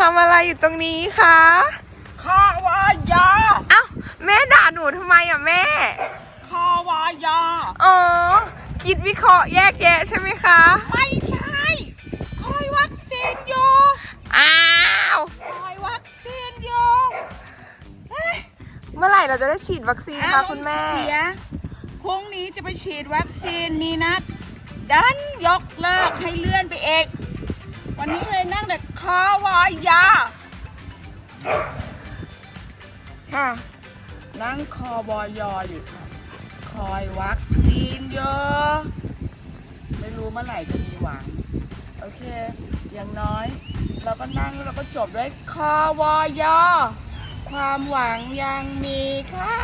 รงนี้คะข้าวายาเอ้าแม่ด่าหนูทำไมอะแม่ข้าวายาอ๋อคิดวิเคราะห์แยกแยะใช่ไหมคะ ไม่ใช่คอยวัคซีนอยู่อ้าวคอยวัคซีนอยู่เฮ้ยเมื่อไหร่เราจะได้ฉีดวัคซีนคะคุณแม่เสียพรุ่งนี้จะไปฉีดวัคซีนมีนัดดันยกเลิกให้เลื่อนไปเอกวัน คาวายาค่ะ นั่งคอบอยออยู่ค่ะ คอยวัคซีนเยอะ ไม่รู้เมื่อไหร่จะมีหวัง โอเค อย่างน้อย เราก็นั่งแล้วเราก็จบด้วยคอวอยอ ความหวังยังมีค่ะ